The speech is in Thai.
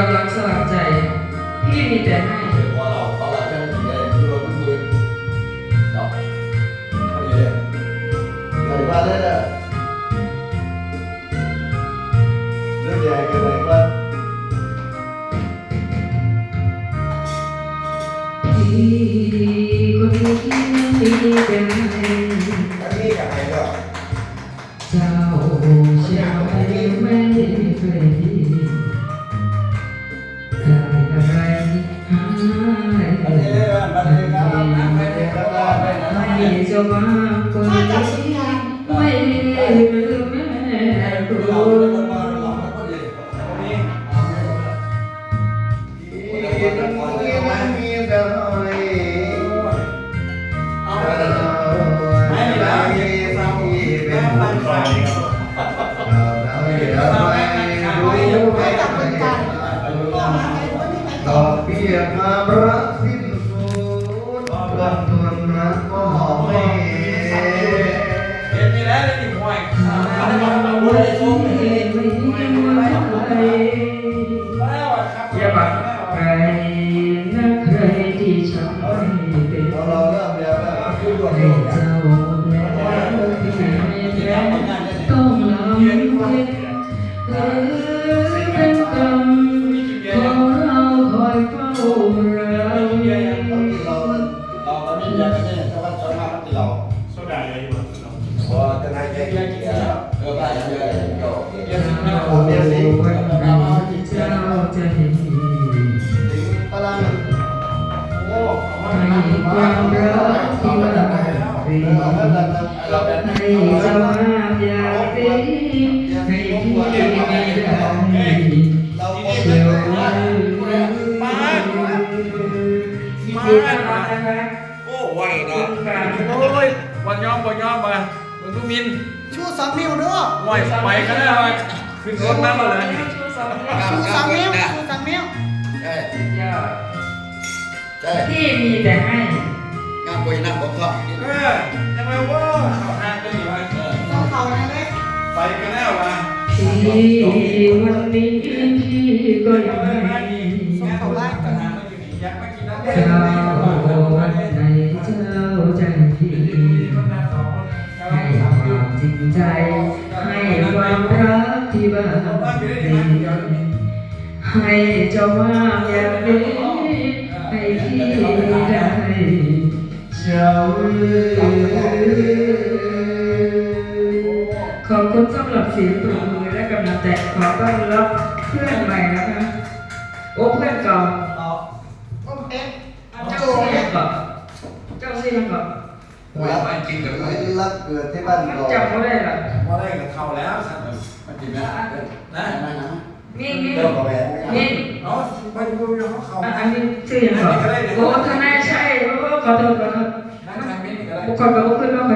อมรับสลักใจพี่มีแต่ให้พอเราพอเราจะไม่กินอะไรดูเราเป็นมือเนาะพอดีเลย จะมาคนไม่ลืมแม่ครูเราเป็นคนมาเราไม่คนดีนี่มีแต่อยไม่มีแล้วมีสาวแม่ฟันไฟมาจากเมืองการก็มาไปด้วยที่ไหนดความรักสิ้นสุด เป็นเราเราเริ่มแล้วนะคือดวงให้เดียวเจ้าแล้วที่แพ้ต้องลำเพ็ญเออเป็นกรรมขอเราคอยเฝ้าเราเรากินเราเราเราไม่อยากจะเนี่ยแต่ว่าชาวบ้านมันกินเราโซดา ความรักที่ว่าเรียเราแบบนั้นเราแบบให้เจ้ามาอยากดีให้พี่ไม่ได้เราเชื่อว่ามามามาโอ้ไหวเนาะโอ้ยวันยอมวันยอมมา มึงทุมินชูสองนิ้วด้วยไหวไปกันแล้วขึ้นรถนั่นมาเลยชูสองนิ้วชูสองนิ้วใช่ใช่พี่มีแต่ให้งานปุยนั่งผมก็เออยังไงวะเขาห้างก็อยู่ว่าต้องเขาเลยเลยไปกันแล้ววะพี่วันนี้พี่ก็ยังให้ส่งเขาไล่กันนะไม่อยู่นี่ยักษ์ไม่กินน้ำ ใจให้ความรักที่บ้านให้เจ้ามาอย่างนี้ให้พี่ได้เจ้าขอบคุณสำหรับเสียงปรบมือและกำลังใจขอต้อนรับเพื่อนใหม่นะคะโอ้เพื่อนเก่าโอเคเจ้าเสียงก่อนเจ้าเสียงก่อนรักจริงกับ รักเกิดที่บ้านมันเราจำไม่ได้หรอว่าได้กับเขาแล้วสัตว์มันจริงนะนะไม่นะมีมีเจ้ากับแหวนมีเนาะไปดูเขาเขาอันนี้ชื่อยังก่อนโอ้ทนายใช่โอ้ขอโทษขอโทษนั่งทางนี้ก็ได้บุคคลไปว่าขึ้นว่าไปเขาวันนี้นะไปนะอีกไล่อีกไล่เอา